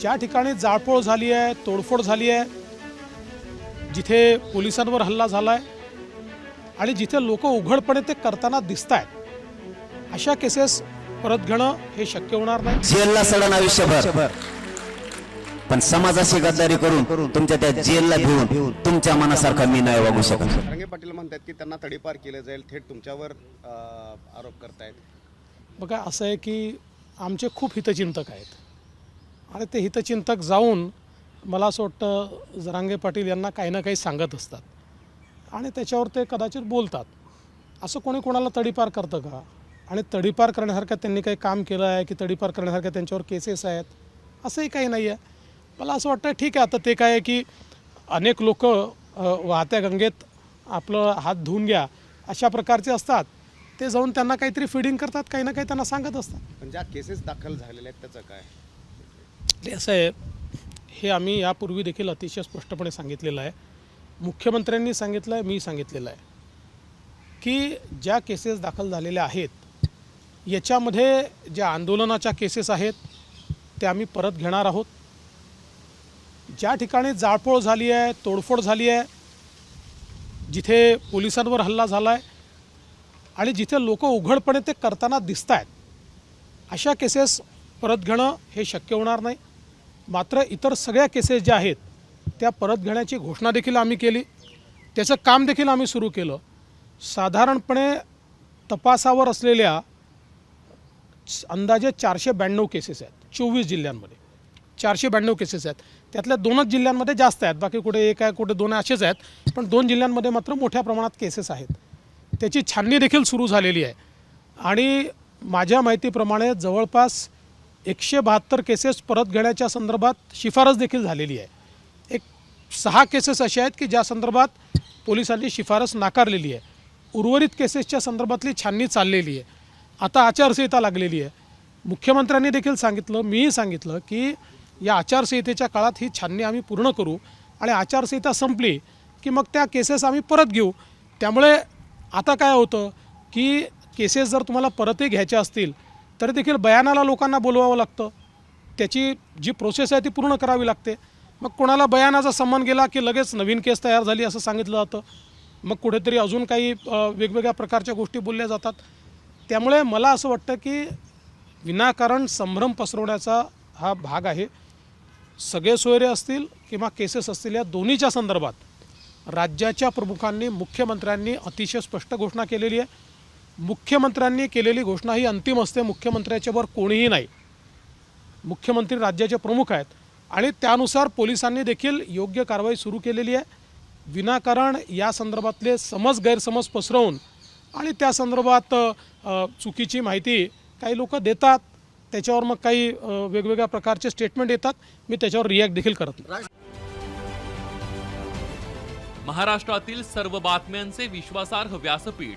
ज्या ठिकाणी जाळपोळ झाली आहे तोडफोड झाली आहे जिथे पोलिसांवर हल्ला झाला आहे आणि जिथे लोक उघडपणे ते करताना दिसत आहेत अशा केसेस परत घेणं हे शक्य होणार नाही. जेलला सडन आयुष्यभर. पण समाजाशी गद्दारी करून तुमच्या त्या जेलला भिवून तुमच्या मनासारखा मी नाही वागू शकत. रंगे पाटील म्हणतात की त्यांना तडीपार केलं जाईल थेट तुमच्यावर आरोप करतायत. बघा असं आहे की आमचे खूप हितचिंतक आहेत. आणि ते हितचिंतक जाऊन मला असं वाटतं जरांगे पाटील यांना काही ना काही सांगत असतात. आणि त्याच्यावर ते कदाचित बोलतात. असं कोणी कोणाला तडीपार करतं का? आणि तडीपार करण्यासारखं त्यांनी काही काम केलं आहे की तडीपार करण्यासारख्या त्यांच्यावर केसेस आहेत? असंही काही नाही आहे मला असं वाटतं ठीक आहे आता ते काय आहे की अनेक लोक वाहत्या गंगेत आपलं हात धुवून घ्या अशा प्रकारचे असतात. ते जाऊन त्यांना काहीतरी फिडिंग करतात काही ना काही त्यांना सांगत असतात. पण ज्या केसेस दाखल झालेल्या आहेत त्याचं काय? ते असं आहे हे आम्ही यापूर्वी देखील अतिशय स्पष्टपणे सांगितलेलं आहे. मुख्यमंत्र्यांनी सांगितलं आहे मी सांगितलेलं आहे. की ज्या केसेस दाखल झालेल्या आहेत याच्यामध्ये ज्या आंदोलनाच्या केसेस आहेत त्या आम्ही परत घेणार आहोत. ज्या ठिकाणी जाळपोळ झाली आहे तोडफोड झाली आहे जिथे पोलिसांवर हल्ला झाला आहे आणि जिथे लोक उघडपणे ते करताना दिसत आहेत अशा केसेस परत घेणं हे शक्य होणार नाही. मात्र इतर सगळ्या केसेस ज्या आहेत त्या परत घेण्याची घोषणा देखील आम्ही केली. त्याचं काम देखील आम्ही सुरू केलं. साधारणपणे तपासावर असलेल्या अंदाजे चारशे ब्याण्णव केसेस आहेत चोवीस जिल्ह्यांमध्ये. चारशे ब्याण्णव केसेस आहेत. त्यातल्या दोनच जिल्ह्यांमध्ये जास्त आहेत बाकी कुठे एक आहे कुठे दोन असेच आहेत. पण दोन जिल्ह्यांमध्ये मात्र मोठ्या प्रमाणात केसेस आहेत. त्याची छाननी देखील सुरू झालेली आहे. आणि माझ्या माहितीप्रमाणे जवळपास एकशे बहात्तर केसेस परत घेण्याच्या संदर्भात शिफारस देखील झालेली आहे. एक सहा केसेस अशा आहेत की ज्या संदर्भात पोलिसांनी शिफारस नाकारलेली आहे. उर्वरित केसेसच्या संदर्भातली छाननी चाललेली आहे. आता आचारसंहिता लागलेली आहे. मुख्यमंत्र्यांनी देखील सांगितलं मीही सांगितलं की या आचारसंहितेच्या काळात ही छाननी आम्ही पूर्ण करू आणि आचारसंहिता संपली की मग त्या केसेस आम्ही परत घेऊ. त्यामुळे आता काय होतं की केसेस जर तुम्हाला परतही घ्यायच्या असतील तर देखील बयानाला लोकांना बोलवावं लागतं. त्याची जी प्रोसेस आहे ती पूर्ण करावी लागते. मग कोणाला बयानाचा सम्मान गेला की लगेच नवीन केस तयार झाली असं सांगितलं जातं. मग कुठेतरी अजून काही वेगवेगळ्या प्रकारच्या गोष्टी बोलल्या जातात. त्यामुळे मला असं वाटतं की विनाकारण संभ्रम पसरवण्याचा हा भाग आहे. सगळे सोयरे असतील किंवा केसेस असतील या दोन्हीच्या संदर्भात राज्याच्या प्रमुखांनी मुख्यमंत्र्यांनी अतिशय स्पष्ट घोषणा केलेली आहे. मुख्यमंत्र्यांनी केलेली घोषणा ही अंतिम असते. मुख्यमंत्र्याच्यावर कोणीही नाही. मुख्यमंत्री राज्याचे प्रमुख आहेत. आणि त्यानुसार पोलिसांनी देखील योग्य कारवाई सुरू केलेली आहे. विनाकारण या संदर्भातले समज गैरसमज पसरवून आणि त्या संदर्भात चुकीची माहिती काही लोक देतात. त्याच्यावर मग काही वेगवेगळ्या प्रकारचे स्टेटमेंट येतात. मी त्याच्यावर रिॲक्ट देखील करत नाही. महाराष्ट्रातील सर्व बातम्यांचे विश्वासार्ह व्यासपीठ.